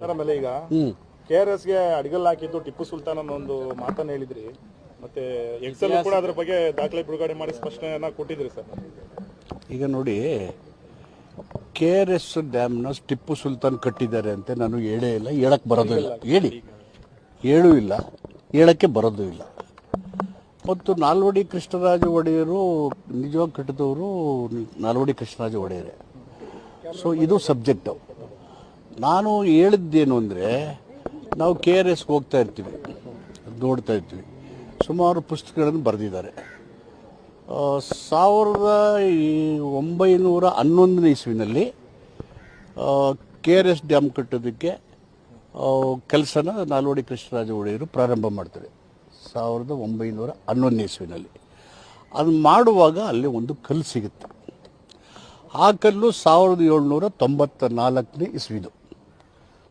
ಆಮೇಲೆ ಈಗ K R ಎಸ್ಗೆ ಅಡಿಗಲ್ ಹಾಕಿದ್ದು ಟಿಪ್ಪು ಸುಲ್ತಾನ್ ಅನ್ನೋ ಒಂದು ಮಾತನ್ನ ಹೇಳಿದ್ರಿ. ಮತ್ತೆ ಎಕ್ಸೆಲ್ ಕೂಡ ಅದ್ರ ಬಗ್ಗೆ ದಾಖಲೆ ಬಿಡುಗಡೆ ಮಾಡಿ ಸ್ಪಷ್ಟನೆಯನ್ನ ಕೊಟ್ಟಿದ್ರಿ ಸರ್. ಈಗ ನೋಡಿ ಕೆ ಆರ್ ಎಸ್ ಡ್ಯಾಮ್ನ ಟಿಪ್ಪು ಸುಲ್ತಾನ್ ಕಟ್ಟಿದ್ದಾರೆ ಅಂತ ನಾನು ಹೇಳೇ ಇಲ್ಲ ಹೇಳಕ್ಕೆ ಬರೋದು ಇಲ್ಲ. ಹೇಳಿ. ಹೇಳೂ ಇಲ್ಲ ಹೇಳಕ್ಕೆ ಬರೋದು ಇಲ್ಲ. ಮತ್ತು ನಾಲ್ವಡಿ ಕೃಷ್ಣರಾಜ ಒಡೆಯರು ನಿಜವಾಗಿ ಕಟ್ಟಿದವರು ನಾಲ್ವಡಿ ಕೃಷ್ಣರಾಜ ಒಡೆಯರೇ. ಸೊ ಇದು ಸಬ್ಜೆಕ್ಟು ನಾನು ಹೇಳಿದ್ದೇನು ಅಂದರೆ, ನಾವು ಕೆ ಆರ್ ಎಸ್ಗೆ ಹೋಗ್ತಾ ಇರ್ತೀವಿ, ನೋಡ್ತಾ ಇರ್ತೀವಿ. ಸುಮಾರು ಪುಸ್ತಕಗಳನ್ನು ಬರೆದಿದ್ದಾರೆ. ಸಾವಿರದ ಒಂಬೈನೂರ ಹನ್ನೊಂದನೇ ಇಸ್ವಿನಲ್ಲಿ ಕೆ ಆರ್ ಎಸ್ ಡ್ಯಾಮ್ ಕಟ್ಟೋದಕ್ಕೆ ಕೆಲಸನ ನಾಲ್ವಡಿ ಕೃಷ್ಣರಾಜ ಒಡೆಯರು ಪ್ರಾರಂಭ ಮಾಡ್ತಾರೆ, ಸಾವಿರದ ಒಂಬೈನೂರ ಹನ್ನೊಂದನೇ ಇಸ್ವಿನಲ್ಲಿ. ಅದು ಮಾಡುವಾಗ ಅಲ್ಲಿ ಒಂದು ಕಲ್ಲು ಸಿಗುತ್ತೆ. ಆ ಕಲ್ಲು ಸಾವಿರದ ಏಳ್ನೂರ ತೊಂಬತ್ತ ನಾಲ್ಕನೇ ಇಸ್ವಿದು.